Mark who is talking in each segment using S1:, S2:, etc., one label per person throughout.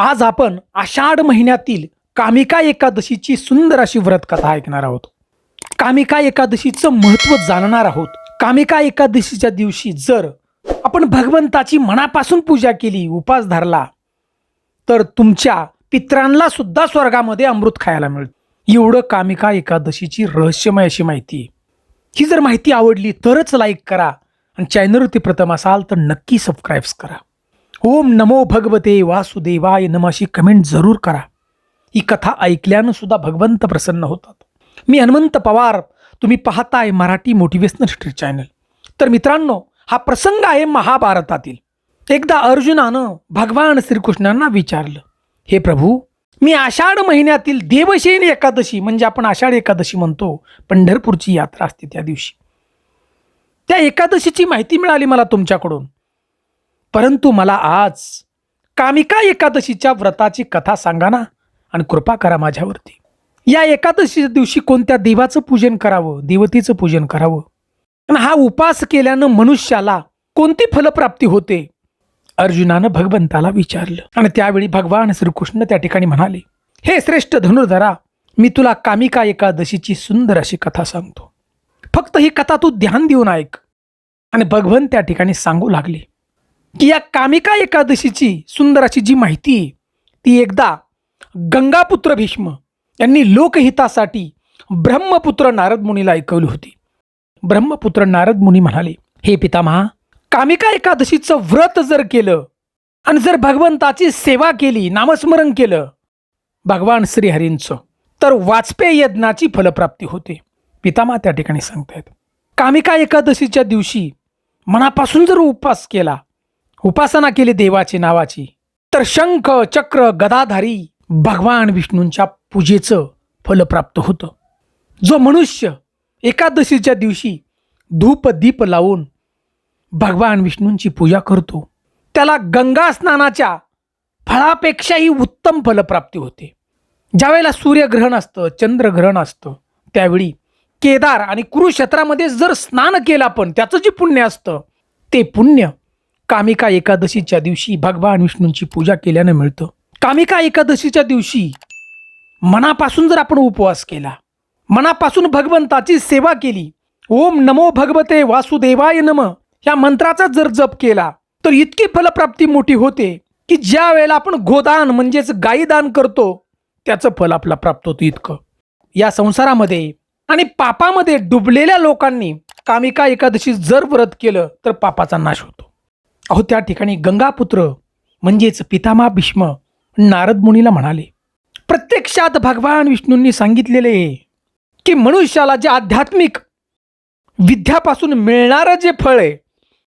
S1: आज आपण आषाढ महिन्यातील कामिका एकादशीची सुंदर अशी व्रतकथा ऐकणार आहोत. कामिका एकादशीचं महत्त्व जाणणार आहोत. कामिका एकादशीच्या दिवशी जर आपण भगवंताची मनापासून पूजा केली उपास धरला तर तुमच्या पित्रांना सुद्धा स्वर्गामध्ये अमृत खायला मिळतं. एवढं कामिका एकादशीची रहस्यमय अशी माहिती ही जर माहिती आवडली तरच लाईक करा आणि चॅनलवरती प्रथम असाल तर नक्की सबस्क्राईब्स करा. ओम नमो भगवते वासुदेवाय नम अशी कमेंट जरूर करा. ही कथा ऐकल्यानं सुद्धा भगवंत प्रसन्न होतात. मी हनुमंत पवार तुम्ही पाहताय मराठी मोटिवेशनल स्ट्रीट चॅनल तर मित्रांनो हा प्रसंग आहे महाभारतातील. एकदा अर्जुनानं भगवान श्रीकृष्णांना विचारलं हे प्रभू मी आषाढ महिन्यातील देवशेन एकादशी म्हणजे आपण आषाढ एकादशी म्हणतो पंढरपूरची यात्रा असते त्या दिवशी. त्या एकादशीची माहिती मिळाली मला तुमच्याकडून. परंतु मला आज कामिका एकादशीच्या व्रताची कथा सांगा ना आणि कृपा करा माझ्यावरती. या एकादशीच्या दिवशी कोणत्या देवाचं पूजन करावं देवतेचं पूजन करावं? आणि हा उपास केल्यानं मनुष्याला कोणती फलप्राप्ती होते? अर्जुनानं भगवंताला विचारलं. आणि त्यावेळी भगवान श्रीकृष्ण त्या ठिकाणी म्हणाले हे श्रेष्ठ धनुर्धरा मी तुला कामिका एकादशीची सुंदर अशी कथा सांगतो. फक्त ही कथा तू ध्यान देऊन ऐक. आणि भगवान त्या ठिकाणी सांगू लागले. की या कामिका एकादशीची सुंदर अशी जी माहिती आहे, ती एकदा गंगापुत्र भीष्म यांनी लोकहितासाठी ब्रह्मपुत्र नारद मुनीला ऐकवली होती. ब्रह्मपुत्र नारद मुनी म्हणाले हे पितामहा कामिका एकादशीचं व्रत जर केलं आणि जर भगवंताची सेवा केली नामस्मरण केलं भगवान श्रीहरींचं तर वाजपेयी यज्ञाची फलप्राप्ती होते. पितामा त्या ठिकाणी सांगतायत कामिका एकादशीच्या दिवशी मनापासून जर उपवास केला उपासना केली देवाची नावाची. तर शंख चक्र गदाधारी भगवान विष्णूंच्या पूजेचं फल प्राप्त होतं. जो मनुष्य एकादशीच्या दिवशी धूप दीप लावून भगवान विष्णूंची पूजा करतो त्याला गंगा स्नानाच्या फळापेक्षाही उत्तम फलप्राप्ती होते. ज्यावेळेला सूर्यग्रहण असतं चंद्रग्रहण असतं त्यावेळी केदार आणि कुरुक्षेत्रामध्ये जर स्नान केलं आपण त्याचं जे पुण्य असतं ते पुण्य कामिका एकादशीच्या दिवशी भगवान विष्णूंची पूजा केल्यानं मिळतं. कामिका एकादशीच्या दिवशी मनापासून जर आपण उपवास केला मनापासून भगवंताची सेवा केली ओम नमो भगवते वासुदेवाय नम या मंत्राचा जर जप केला तर इतकी फलप्राप्ती मोठी होते की ज्या वेळेला आपण गोदान म्हणजेच गायीदान करतो त्याचं फल आपला प्राप्त होतं इतकं. या संसारामध्ये आणि पापामध्ये डुबलेल्या लोकांनी कामिका एकादशी जर व्रत केलं तर पापाचा नाश होतो. अहो त्या ठिकाणी गंगापुत्र म्हणजेच पितामा भीष्म नारद मुनीला म्हणाले प्रत्यक्षात भगवान विष्णूंनी सांगितलेले की मनुष्याला जे आध्यात्मिक विद्यापासून मिळणारं जे फळ आहे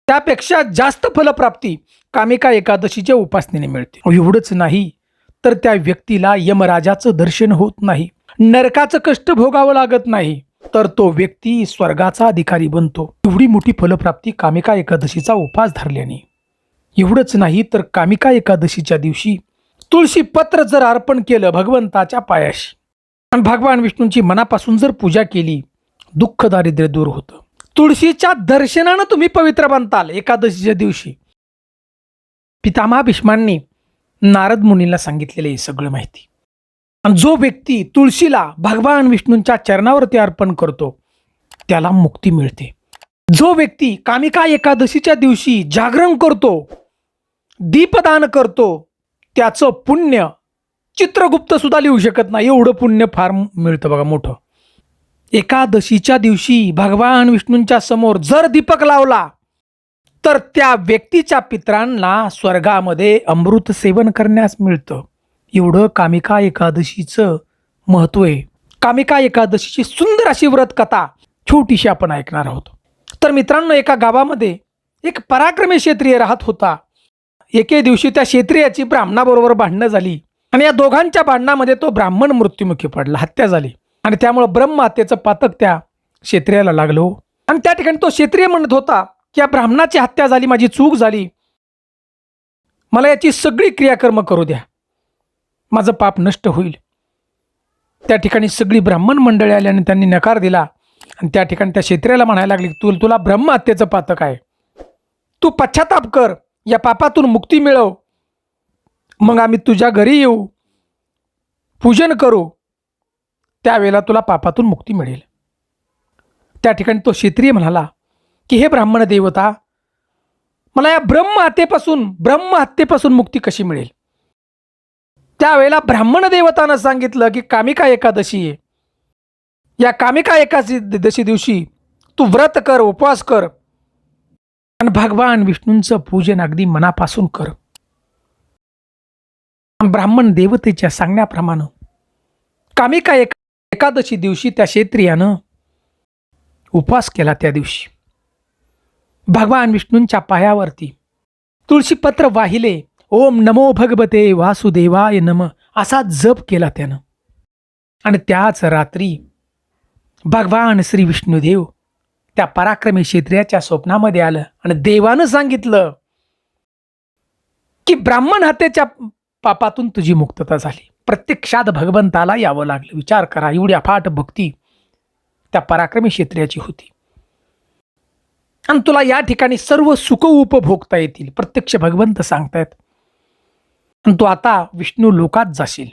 S1: त्यापेक्षा जास्त फलप्राप्ती कामिका एकादशीच्या उपासनेने मिळते. एवढंच नाही तर त्या व्यक्तीला यमराजाचं दर्शन होत नाही. नरकाचं कष्ट भोगावं लागत नाही. तर तो व्यक्ती स्वर्गाचा अधिकारी बनतो. एवढी मोठी फलप्राप्ती कामिका एकादशीचा उपास धरल्याने. एवढंच नाही तर कामिका एकादशीच्या दिवशी तुळशी पत्र जर अर्पण केलं भगवंताच्या पायाशी. आणि भगवान विष्णूंची मनापासून जर पूजा केली दुःख दारिद्र्य दूर होतं. तुळशीच्या दर्शनानं तुम्ही पवित्र बनताल एकादशीच्या दिवशी. पितामहा भीष्मांनी नारद मुनीला सांगितलेलं हे सगळं माहिती. आणि जो व्यक्ती तुळशीला भगवान विष्णूंच्या चरणावरती अर्पण करतो त्याला मुक्ती मिळते. जो व्यक्ती कामिका एकादशीच्या दिवशी जागरण करतो दीपदान करतो त्याचं पुण्य चित्रगुप्त सुद्धा लिहू शकत नाही. एवढं पुण्य फार मिळतं बघा मोठं. एकादशीच्या दिवशी भगवान विष्णूंच्या समोर जर दीपक लावला तर त्या व्यक्तीच्या पित्रांना स्वर्गामध्ये अमृत सेवन करण्यास मिळतं. एवढं कामिका एकादशीचं महत्त्व आहे. कामिका एकादशीची सुंदर अशी व्रत कथा छोटीशी आपण ऐकणार आहोत. तर मित्रांनो एका गावामध्ये एक पराक्रमी क्षेत्रीय राहत होता. एके दिवशी त्या क्षेत्रियाची ब्राह्मणाबरोबर भांडणं झाली आणि या दोघांच्या भांडणामध्ये तो ब्राह्मण मृत्युमुखी पडला हत्या झाली आणि त्यामुळं ब्रह्महत्येचं पातक त्या क्षेत्रियाला लागलो हो. आणि त्या ठिकाणी तो क्षेत्रिय म्हणत होता की या ब्राह्मणाची हत्या झाली माझी चूक झाली. मला याची सगळी क्रियाकर्म करू द्या. माझं पाप नष्ट होईल. त्या ठिकाणी सगळी ब्राह्मण मंडळी आली आणि त्यांनी नकार दिला. आणि त्या ठिकाणी त्या क्षेत्र्याला म्हणायला लागली तू तुला ब्रह्महत्येचं पातक आहे. तू पश्चाताप कर. या पापातून मुक्ती मिळव. मग आम्ही तुझ्या घरी येऊ. पूजन करू. त्यावेळेला तुला पापातून मुक्ती मिळेल. त्या ठिकाणी तो क्षेत्रीय म्हणाला की हे ब्राह्मण देवता मला या ब्रह्महत्येपासून ब्रह्महत्येपासून मुक्ती कशी मिळेल? त्यावेळेला ब्राह्मण देवतानं सांगितलं की कामिका एकादशी आहे. या कामिका एकादशी दिवशी तू व्रत कर उपवास कर. आणि भगवान विष्णूंचं पूजन अगदी मनापासून कर. ब्राह्मण देवतेच्या सांगण्याप्रमाणे कामिका एक एकादशी दिवशी त्या क्षेत्रियानं उपवास केला त्या दिवशी. भगवान विष्णूंच्या पायावरती तुळशीपत्र वाहिले. ओम नमो भगवते वासुदेवाय नम असा जप केला त्यानं. आणि त्याच रात्री भगवान श्री विष्णुदेव त्या पराक्रमी क्षेत्रियाच्या स्वप्नामध्ये आलं आणि देवानं सांगितलं की ब्राह्मण हत्येच्या पापातून तुझी मुक्तता झाली. प्रत्यक्षात भगवंताला यावं लागलं. विचार करा एवढी अफाट भक्ती त्या पराक्रमी क्षेत्रियाची होती. आणि तुला या ठिकाणी सर्व सुख उपभोगता येतील. प्रत्यक्ष भगवंत सांगतायत तू आता विष्णू लोकात जाशील.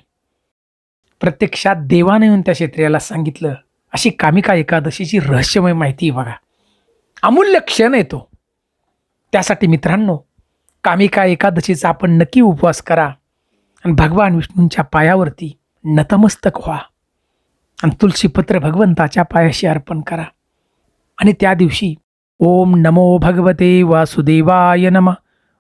S1: प्रत्यक्षात देवाने येऊन त्या क्षेत्रियाला सांगितलं अशी कामिका एकादशीची रहस्यमय माहिती बघा. अमूल्य क्षण येतो त्यासाठी मित्रांनो कामिका एकादशीचा आपण नक्की उपवास करा आणि भगवान विष्णूंच्या पायावरती नतमस्तक व्हा. आणि तुलसीपत्र भगवंताच्या पायाशी अर्पण करा. आणि त्या दिवशी ओम नमो भगवते वासुदेवाय नम.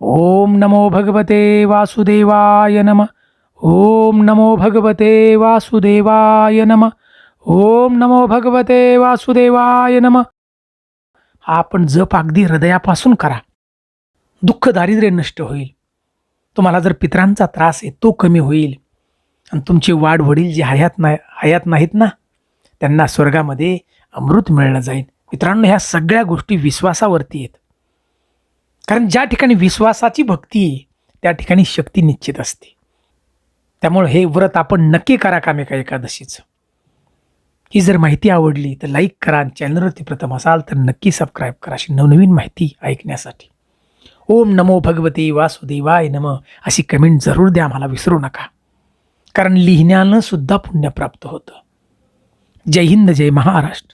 S1: ओम नमो भगवते वासुदेवाय नम ओम नमो भगवते वासुदेवाय नम ओम नमो भगवते वासुदेवाय नम. हा आपण जप अगदी हृदयापासून करा. दुःख दारिद्र्य नष्ट होईल. तुम्हाला जर पितरांचा त्रास आहे तो कमी होईल. आणि तुमचे वाढ वडील जे हयात नाही हयात नाहीत ना त्यांना स्वर्गामध्ये अमृत मिळणं जाईल. मित्रांनो ह्या सगळ्या गोष्टी विश्वासावरती आहेत. कारण ज्या ठिकाणी विश्वासाची भक्ती आहे त्या ठिकाणी शक्ती निश्चित असते. त्यामुळे हे व्रत आपण नक्की करा कामेका एकादशीचं. ही जर माहिती आवडली तर लाईक करा आणि चॅनलवरती प्रथम असाल तर नक्की सबस्क्राईब करा अशी नवनवीन माहिती ऐकण्यासाठी. ओम नमो भगवते वासुदेवाय नम अशी कमेंट जरूर द्या मला विसरू नका. कारण लिहिण्यानं सुद्धा पुण्य प्राप्त होतं. जय हिंद जय महाराष्ट्र.